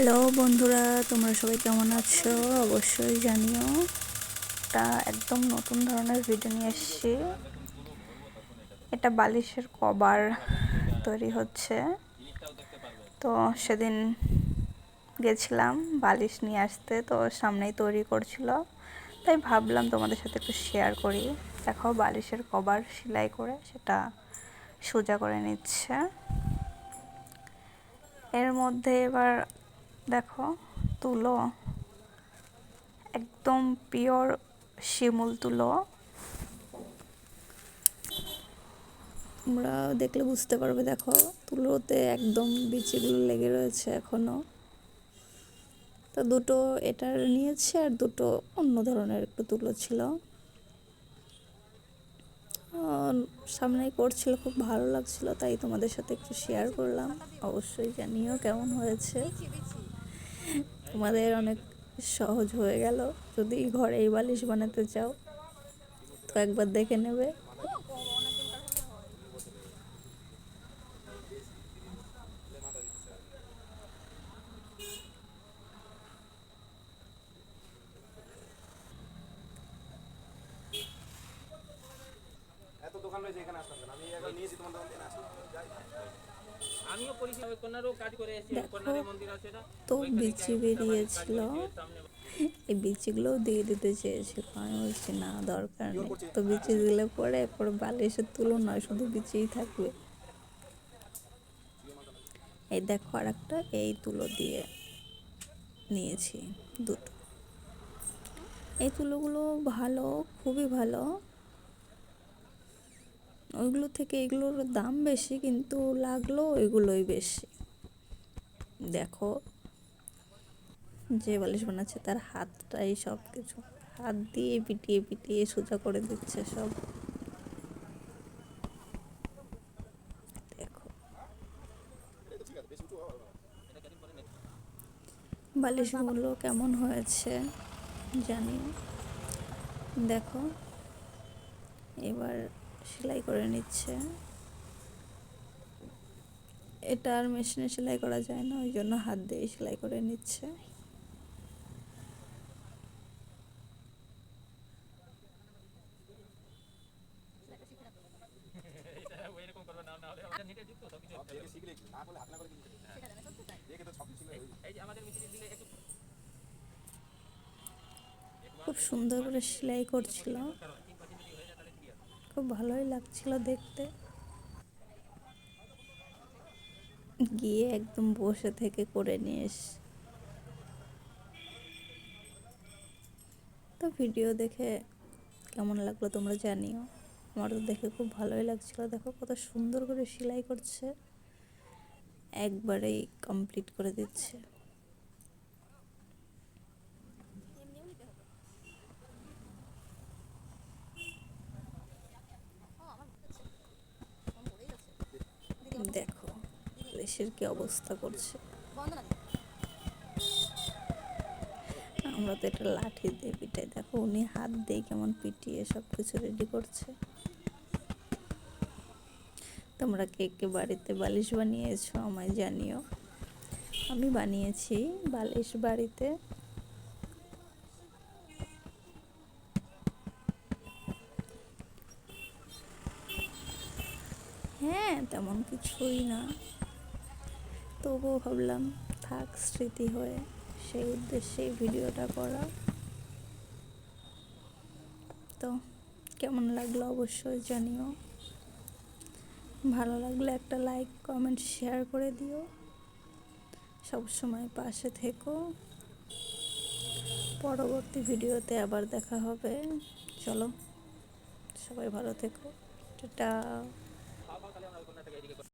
Hello বন্ধুরা, তোমরা সবাই কেমন আছো? অবশ্যই জানিও এটা একদম নতুন ধরনের ভিডিও নিয়ে এসেছি। এটা বালিশের কভার তৈরি হচ্ছে। তো সেদিন গেছিলাম বালিশ নিয়ে আসতে, তো সামনেই তৈরি করছিল। তাই ভাবলাম তোমাদের সাথে একটু শেয়ার করি। দেখো বালিশের কভার সেলাই করে সেটা সোজা করে নিচ্ছে। এর মধ্যে এবার দেখো, তুলো। একদম পিওর শিমুল তুলো। তোমরা দেখলে বুঝতে পারবে, দেখো, তুলোতে একদম বিচিগুলো লেগে রয়েছে এখনও। তো দুটো এটার নিয়েছে আর দুটো অন্য ধরনের একটু তুলো ছিল। সামনেই করছিল, খুব ভালো লাগছিল, তাই তোমাদের সাথে একটু শেয়ার করলাম। অবশ্যই জানিও কেমন হয়েছে। তোমাদের অনেক সহজ হয়ে গেল। যদি ঘরে এই বালিশ বানাতে চাও, তো একবার দেখে নেবে। এত দোকান রয়েছে এখানে আসলাম আমি এখন নিয়েছি তোমার দোকান থেকে আসলাম। যাই। তো বিচি বেরিয়েছিল। এই বিচিগুলোও দিয়ে দিতে চেয়েছিল। আমি বলছি না দরকার নেই। তো বিচি দিলে পরে পরে বালিশের তুলো নয় শুধু বিচিই থাকবে। এই দেখো আর একটা এই তুলো দিয়ে নিয়েছি দুটো। এই তুলোগুলো ভালো খুবই ভালো। ওইগুলো থেকে এগুলোর দাম বেশি, কিন্তু লাগল ওইগুলোই বেশি। দেখো, যে বালিশ বানাচ্ছে তার হাতটাই সব কিছু হাত দিয়ে পিটিয়ে পিটিয়ে সোজা করে দিচ্ছে সব। দেখো। বালিশগুলো কেমন হয়েছে জানি দেখো, এবার সেলাই করে নিচ্ছে। এটা আর মেশিনে সেলাই করা যায় না, ওই জন্য হাত দিয়ে সেলাই করে নিচ্ছে। খুব সুন্দর করে সেলাই করছিল। খুব ভালোই লাগছিল দেখতে। গিয়ে একদম বসে থেকে করে নিয়ে এস তো ভিডিও দেখে কেমন লাগল তোমরা জানিও। আমার তো দেখে খুব ভালোই লাগছিল। দেখো কত সুন্দর করে সেলাই করছে। একবারেই কমপ্লিট করে দিচ্ছে দেখো দেশের কি অবস্থা করছে? আমরা তো এটা লাঠি দিয়ে পিটাই। দেখো, উনি হাত দিয়ে কেমন পিটিয়ে সব কিছু রেডি করছে। তোমরা কে কে বাড়িতে বালিশ বানিয়েছো আমায় জানিও। আমি বানিয়েছি বালিশ বাড়িতে। হ্যাঁ তেমন কিছুই না। তবুও ভাবলাম, থাক স্মৃতি হয়ে সেই উদ্দেশ্যে ভিডিওটা করা। তো কেমন লাগল অবশ্যই জানিও। ভালো লাগলে একটা লাইক কমেন্ট শেয়ার করে দিও। সবসময় পাশে থেকো। পরবর্তী ভিডিওতে আবার দেখা হবে। চলো, সবাই ভালো থেকো। টাটা।